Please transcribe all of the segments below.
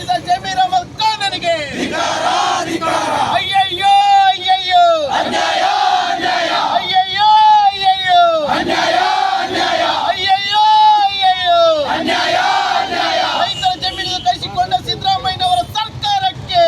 ಬಂಧಿಸಿದ ಜಮೀರ್ ಅಹಮದ್ ಖಾನನಿಗೆ ಅಯ್ಯಯ್ಯೋ ಅಯ್ಯಯ್ಯೋ. ಅಯ್ಯಯ್ಯೋ ಅಯ್ಯಯ್ಯೋ. ಅಯ್ಯಯ್ಯೋ ಅಯ್ಯಯ್ಯೋ. ರೈತರ ಜಮೀನು ಕಳಿಸಿಕೊಂಡ ಸಿದ್ದರಾಮಯ್ಯನವರ ಸರ್ಕಾರಕ್ಕೆ.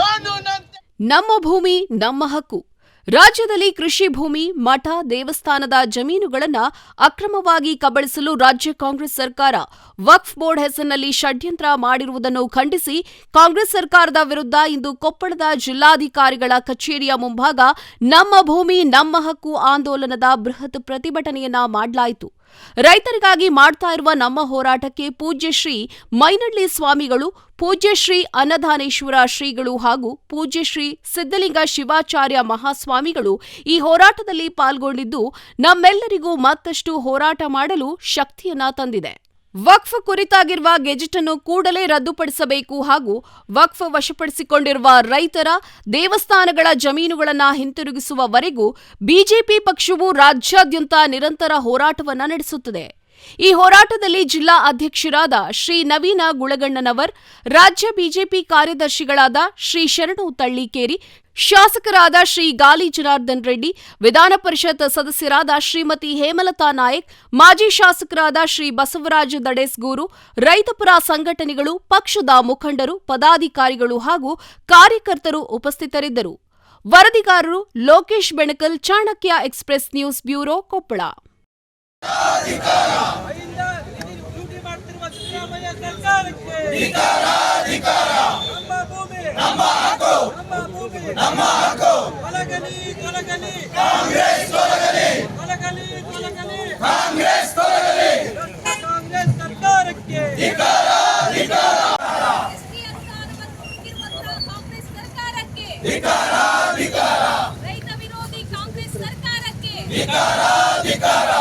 ಕಾನೂನಂತೆ ನಮ್ಮ ಭೂಮಿ ನಮ್ಮ ಹಕ್ಕು. ರಾಜ್ಯದಲ್ಲಿ ಕೃಷಿ ಭೂಮಿ, ಮಠ, ದೇವಸ್ಥಾನದ ಜಮೀನುಗಳನ್ನು ಅಕ್ರಮವಾಗಿ ಕಬಳಿಸಲು ರಾಜ್ಯ ಕಾಂಗ್ರೆಸ್ ಸರ್ಕಾರ ವಕ್ಫ್ ಬೋರ್ಡ್ ಹೆಸರಿನಲ್ಲಿ ಷಡ್ಯಂತ್ರ ಮಾಡಿರುವುದನ್ನು ಖಂಡಿಸಿ ಕಾಂಗ್ರೆಸ್ ಸರ್ಕಾರದ ವಿರುದ್ಧ ಇಂದು ಕೊಪ್ಪಳದ ಜಿಲ್ಲಾಧಿಕಾರಿಗಳ ಕಚೇರಿಯ ಮುಂಭಾಗ ನಮ್ಮ ಭೂಮಿ, ನಮ್ಮ ಹಕ್ಕು ಆಂದೋಲನದ ಬೃಹತ್ ಪ್ರತಿಭಟನೆಯನ್ನ ಮಾಡಲಾಯಿತು. ರೈತರಿಗಾಗಿ ಮಾಡ್ತಾ ಇರುವ ನಮ್ಮ ಹೋರಾಟಕ್ಕೆ ಪೂಜ್ಯ ಶ್ರೀ ಮೈನಳ್ಳಿ ಸ್ವಾಮಿಗಳು, ಪೂಜ್ಯ ಶ್ರೀ ಅನ್ನದಾನೇಶ್ವರ ಶ್ರೀಗಳು ಹಾಗೂ ಪೂಜ್ಯ ಶ್ರೀ ಸಿದ್ದಲಿಂಗ ಶಿವಾಚಾರ್ಯ ಮಹಾಸ್ವಾಮಿಗಳು ಈ ಹೋರಾಟದಲ್ಲಿ ಪಾಲ್ಗೊಂಡಿದ್ದು ನಮ್ಮೆಲ್ಲರಿಗೂ ಮತ್ತಷ್ಟು ಹೋರಾಟ ಮಾಡಲು ಶಕ್ತಿಯನ್ನ ತಂದಿದೆ. ವಕ್ಫ್ ಕುರಿತಾಗಿರುವ ಗೆಜೆಟ್ ಅನ್ನು ಕೂಡಲೇ ರದ್ದುಪಡಿಸಬೇಕು ಹಾಗೂ ವಕ್ಫ್ ವಶಪಡಿಸಿಕೊಂಡಿರುವ ರೈತರ ದೇವಸ್ಥಾನಗಳ ಜಮೀನುಗಳನ್ನು ಹಿಂತಿರುಗಿಸುವವರೆಗೂ ಬಿಜೆಪಿ ಪಕ್ಷವು ರಾಜ್ಯಾದ್ಯಂತ ನಿರಂತರ ಹೋರಾಟವನ್ನು ನಡೆಸುತ್ತದೆ. ಈ ಹೋರಾಟದಲ್ಲಿ ಜಿಲ್ಲಾ ಅಧ್ಯಕ್ಷರಾದ ಶ್ರೀ ನವೀನ ಗುಳಗಣ್ಣನವರ್, ರಾಜ್ಯ ಬಿಜೆಪಿ ಕಾರ್ಯದರ್ಶಿಗಳಾದ ಶ್ರೀ ಶರಣು ತಳ್ಳಿಕೇರಿ ಶಾಸಕರಾದ ಶ್ರೀ ಗಾಲಿ ಜನಾರ್ದನ್ ರೆಡ್ಡಿ, ವಿಧಾನ ಪರಿಷತ್ ಸದಸ್ಯರಾದ ಶ್ರೀಮತಿ ಹೇಮಲತಾ ನಾಯಕ್, ಮಾಜಿ ಶಾಸಕರಾದ ಶ್ರೀ ಬಸವರಾಜ ದಡೇಸ್ಗೂರು ರೈತಪರ ಸಂಘಟನೆಗಳು, ಪಕ್ಷದ ಮುಖಂಡರು, ಪದಾಧಿಕಾರಿಗಳು ಹಾಗೂ ಕಾರ್ಯಕರ್ತರು ಉಪಸ್ಥಿತರಿದ್ದರು. ವರದಿಗಾರರು Lokesh Benakal, Chanakya express news bureau Koppal ನಮ್ಮ ಭೂಮಿ ನಮ್ಮ ಹಕ್ಕು ನಮ್ಮ ಭೂಮಿ ನಮ್ಮ ಹಕ್ಕು ತೊಲಗಲಿ ತೊಲಗಲಿ ಕಾಂಗ್ರೆಸ್ ತೊಲಗಲಿ ತೊಲಗಲಿ ತೊಲಗಲಿ ಕಾಂಗ್ರೆಸ್ ತೊಲಗಲಿ ಕಾಂಗ್ರೆಸ್ ಸರ್ಕಾರಕ್ಕೆ ಎಸ್ಟಿ ಅಧಿಕಾರವನ್ನು ಹೊಂದಿರುವಂತಹ ಕಾಂಗ್ರೆಸ್ ಸರ್ಕಾರಕ್ಕೆ ರೈತ ವಿರೋಧಿ ಕಾಂಗ್ರೆಸ್ ಸರ್ಕಾರಕ್ಕೆ ನಮ್ಮ